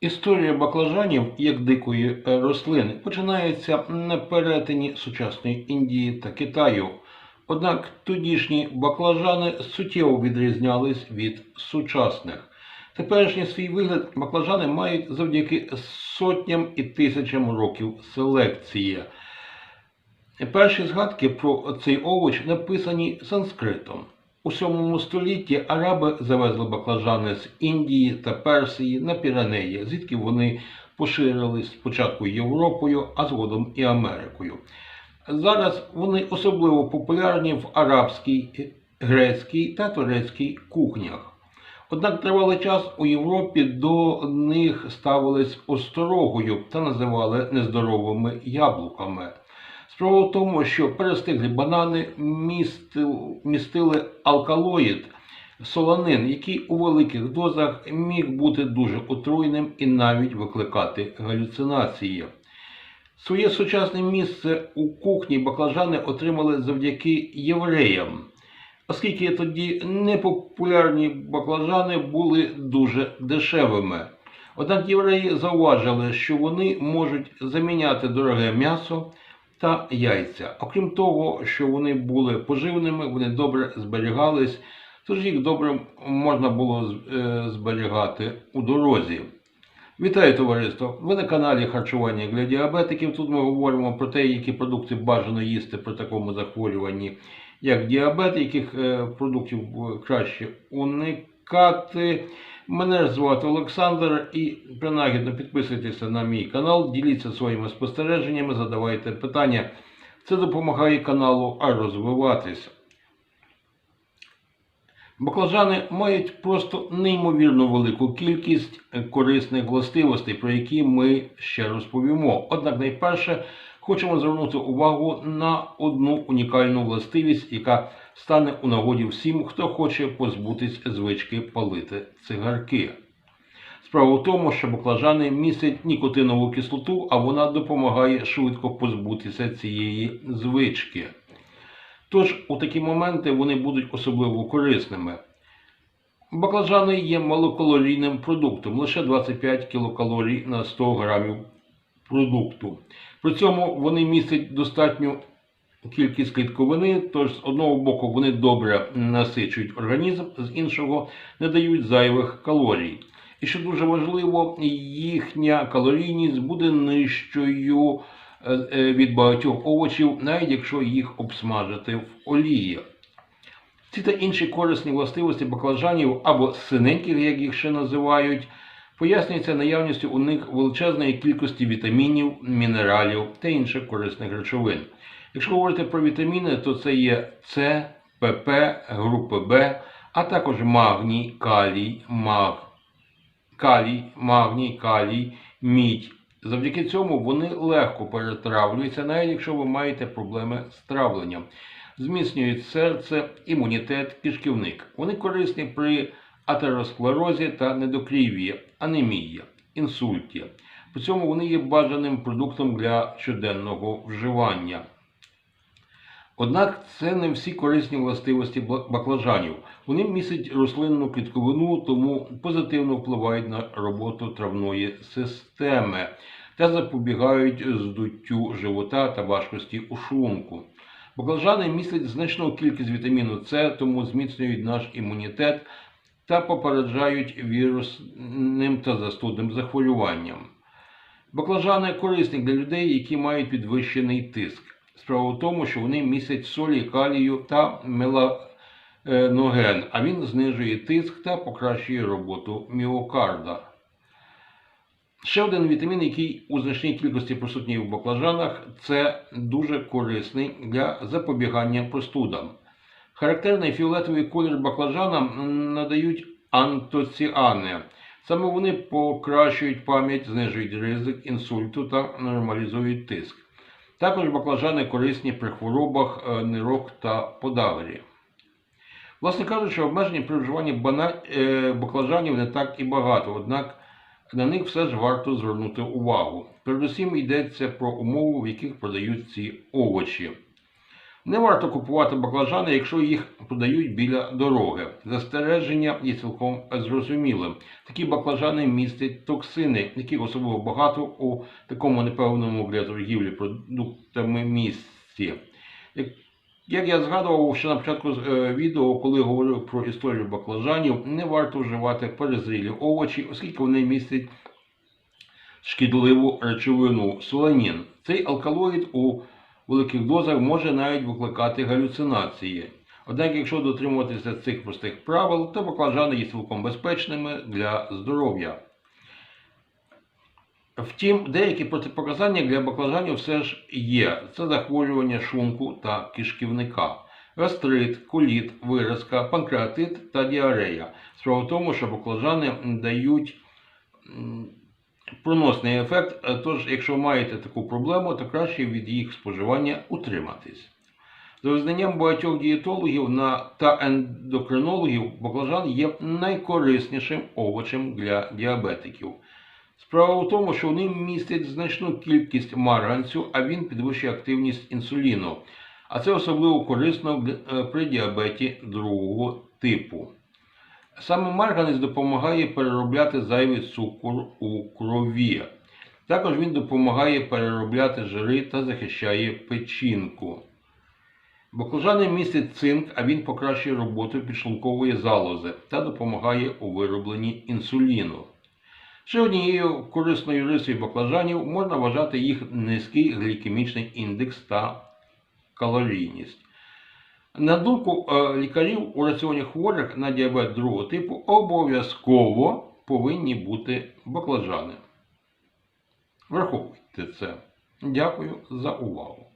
Історія баклажанів як дикої е, рослини починається на перетині сучасної Індії та Китаю. Однак тодішні баклажани суттєво відрізнялись від сучасних. Теперішній свій вигляд баклажани мають завдяки сотням і тисячам років селекції. Перші згадки про цей овоч написані санскритом. У 7 столітті араби завезли баклажани з Індії та Персії на Піренеї, звідки вони поширились спочатку Європою, а згодом і Америкою. Зараз вони особливо популярні в арабській, грецькій та турецькій кухнях. Однак тривалий час у Європі до них ставились осторогою та називали нездоровими яблуками. Справа в тому, що перестиглі банани містили алкалоїд, солонин, який у великих дозах міг бути дуже отруйним і навіть викликати галюцинації. Своє сучасне місце у кухні баклажани отримали завдяки євреям, оскільки тоді непопулярні баклажани були дуже дешевими. Однак євреї зауважили, що вони можуть заміняти дороге м'ясо та яйця. Окрім того, що вони були поживними, вони добре зберігались, тож їх добре можна було е, зберігати у дорозі. Вітаю товариство! Ви на каналі Харчування для діабетиків. Тут ми говоримо про те, які продукти бажано їсти при такому захворюванні, як діабет, яких е, продуктів е, краще уникати. Мене звати Олександр і принагідно підписуйтеся на мій канал, діліться своїми спостереженнями, задавайте питання. Це допомагає каналу розвиватися. Баклажани мають просто неймовірно велику кількість корисних властивостей, про які ми ще розповімо. Однак найперше хочемо звернути увагу на одну унікальну властивість, яка стане у нагоді всім, хто хоче позбутись звички палити цигарки. Справа в тому, що баклажани містять нікотинову кислоту, а вона допомагає швидко позбутися цієї звички. Тож у такі моменти вони будуть особливо корисними. Баклажани є малокалорійним продуктом, лише 25 кілокалорій на 100 грамів продукту. При цьому вони містять достатню кількість клітковини, тож з одного боку вони добре насичують організм, з іншого не дають зайвих калорій. І що дуже важливо, їхня калорійність буде нижчою е, е, від багатьох овочів, навіть якщо їх обсмажити в олії. Ці та інші корисні властивості баклажанів або синеньких, як їх ще називають, пояснюються наявністю у них величезної кількості вітамінів, мінералів та інших корисних речовин. Якщо говорити про вітаміни, то це є С, ПП, групи Б, а також магній, калій, маг, калій, магній, калій, мідь. Завдяки цьому вони легко перетравлюються, навіть якщо ви маєте проблеми з травленням. Зміцнюють серце, імунітет, кишківник. Вони корисні при атеросклерозі та недокрів'ї, анемії, інсульті. При цьому вони є бажаним продуктом для щоденного вживання. Однак це не всі корисні властивості баклажанів. Вони містять рослинну клітковину, тому позитивно впливають на роботу травної системи та запобігають здуттю живота та важкості у шлунку. Баклажани містять значну кількість вітаміну С, тому зміцнюють наш імунітет та попереджають вірусним та застудним захворюванням. Баклажани корисні для людей, які мають підвищений тиск. Справа в тому, що вони містять солі, калію та меланоген, а він знижує тиск та покращує роботу міокарда. Ще один вітамін, який у значній кількості присутній в баклажанах, це дуже корисний для запобігання простудам. Характерний фіолетовий колір баклажанам надають антоціани. Саме вони покращують пам'ять, знижують ризик інсульту та нормалізують тиск. Також баклажани корисні при хворобах е, нирок та подагрі. Власне кажучи, обмежень при вживанні е, баклажанів не так і багато, однак на них все ж варто звернути увагу. Передусім йдеться про умови, в яких продають ці овочі. Не варто купувати баклажани, якщо їх продають біля дороги. Застереження є цілком зрозумілим. Такі баклажани містять токсини, яких особливо багато у такому непевному для торгівлі продуктами місці. Як- я згадував ще на початку е, відео, коли говорив про історію баклажанів, не варто вживати перезрілі овочі, оскільки вони містять шкідливу речовину соланін. Цей алкалоїд у великих дозах може навіть викликати галюцинації. Однак, якщо дотримуватися цих простих правил, то баклажани є цілком безпечними для здоров'я. Втім, деякі протипоказання для баклажанів все ж є. Це захворювання шлунку та кишківника, гастрит, коліт, виразка, панкреатит та діарея. Справа в тому, що баклажани дають проносний ефект, е, тож, якщо маєте таку проблему, то краще від їх споживання утриматись. За визнанням багатьох дієтологів та ендокринологів, баклажан є найкориснішим овочем для діабетиків. Справа в тому, що вони містять значну кількість марганцю, а він підвищує активність інсуліну. А це особливо корисно е, при діабеті другого типу. Саме марганець допомагає переробляти зайвий цукор у крові. Також він допомагає переробляти жири та захищає печінку. Баклажани містять цинк, а він покращує роботу підшлункової залози та допомагає у виробленні інсуліну. Ще однією корисною рисою баклажанів можна вважати їх низький глікемічний індекс та калорійність. На думку е, лікарів, у раціоні хворих на діабет другого типу обов'язково повинні бути баклажани. Враховуйте це. Дякую за увагу.